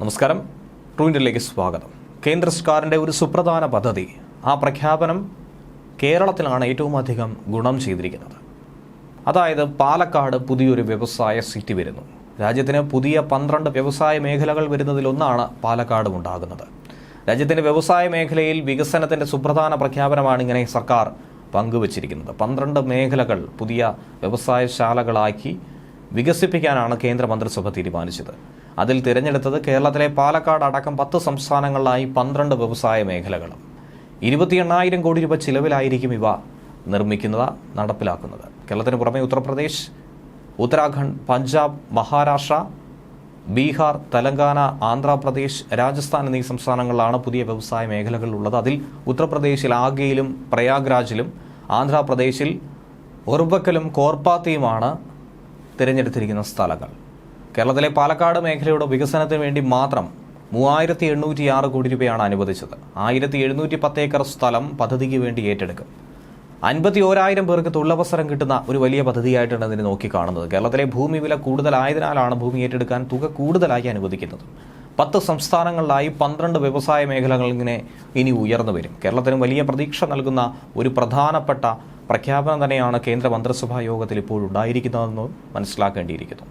നമസ്കാരം. ട്രൂവിന്റിലേക്ക് സ്വാഗതം. കേന്ദ്ര സർക്കാരിന്റെ ഒരു സുപ്രധാന പദ്ധതി ആ പ്രഖ്യാപനം കേരളത്തിലാണ് ഏറ്റവും അധികം ഗുണം ചെയ്തിരിക്കുന്നത്. അതായത് പാലക്കാട് പുതിയൊരു വ്യവസായ സിറ്റി വരുന്നു. രാജ്യത്തിന് പുതിയ പന്ത്രണ്ട് വ്യവസായ മേഖലകൾ വരുന്നതിലൊന്നാണ് പാലക്കാടും ഉണ്ടാകുന്നത്. രാജ്യത്തിന്റെ വ്യവസായ മേഖലയിൽ വികസനത്തിന്റെ സുപ്രധാന പ്രഖ്യാപനമാണ് ഇങ്ങനെ സർക്കാർ പങ്കുവച്ചിരിക്കുന്നത്. പന്ത്രണ്ട് മേഖലകൾ പുതിയ വ്യവസായശാലകളാക്കി വികസിപ്പിക്കാനാണ് കേന്ദ്ര മന്ത്രിസഭ തീരുമാനിച്ചത്. അതിൽ തിരഞ്ഞെടുത്തത് കേരളത്തിലെ പാലക്കാട് അടക്കം പത്ത് സംസ്ഥാനങ്ങളിലായി പന്ത്രണ്ട് വ്യവസായ മേഖലകളും. ഇരുപത്തി എണ്ണായിരം കോടി രൂപ ചിലവിലായിരിക്കും ഇവ നിർമ്മിക്കുന്നത് നടപ്പിലാക്കുന്നത്. കേരളത്തിന് പുറമെ ഉത്തർപ്രദേശ് ഉത്തരാഖണ്ഡ് പഞ്ചാബ് മഹാരാഷ്ട്ര ബീഹാർ തെലങ്കാന ആന്ധ്രാപ്രദേശ് രാജസ്ഥാൻ എന്നീ സംസ്ഥാനങ്ങളിലാണ് പുതിയ വ്യവസായ മേഖലകൾ ഉള്ളത്. അതിൽ ഉത്തർപ്രദേശിൽ ആഗയിലും പ്രയാഗ്രാജിലും ആന്ധ്രാപ്രദേശിൽ ഉർബക്കലും കോർപ്പാത്തിയുമാണ് തിരഞ്ഞെടുത്തിരിക്കുന്ന സ്ഥലങ്ങൾ. കേരളത്തിലെ പാലക്കാട് മേഖലയുടെ വികസനത്തിന് വേണ്ടി മാത്രം മൂവായിരത്തി എണ്ണൂറ്റി ആറ് കോടി രൂപയാണ് അനുവദിച്ചത്. ആയിരത്തി എഴുന്നൂറ്റി പത്ത് ഏക്കർ സ്ഥലം പദ്ധതിക്ക് വേണ്ടി ഏറ്റെടുക്കും. അൻപത്തി ഓരായിരം പേർക്ക് തൊഴിലവസരം കിട്ടുന്ന ഒരു വലിയ പദ്ധതിയായിട്ടാണ് ഇതിനെ നോക്കിക്കാണുന്നത് കേരളത്തിലെ ഭൂമി വില കൂടുതലായതിനാലാണ് ഭൂമി ഏറ്റെടുക്കാൻ തുക കൂടുതലായി അനുവദിക്കുന്നത്. പത്ത് സംസ്ഥാനങ്ങളിലായി പന്ത്രണ്ട് വ്യവസായ മേഖലകൾ ഇങ്ങനെ ഇനി ഉയർന്നു വരും. കേരളത്തിന് വലിയ പ്രതീക്ഷ നൽകുന്ന ഒരു പ്രധാനപ്പെട്ട പ്രഖ്യാപനം തന്നെയാണ് കേന്ദ്ര മന്ത്രിസഭാ യോഗത്തിൽ ഇപ്പോഴുണ്ടായിരിക്കുന്നതെന്ന് മനസ്സിലാക്കേണ്ടിയിരിക്കുന്നു.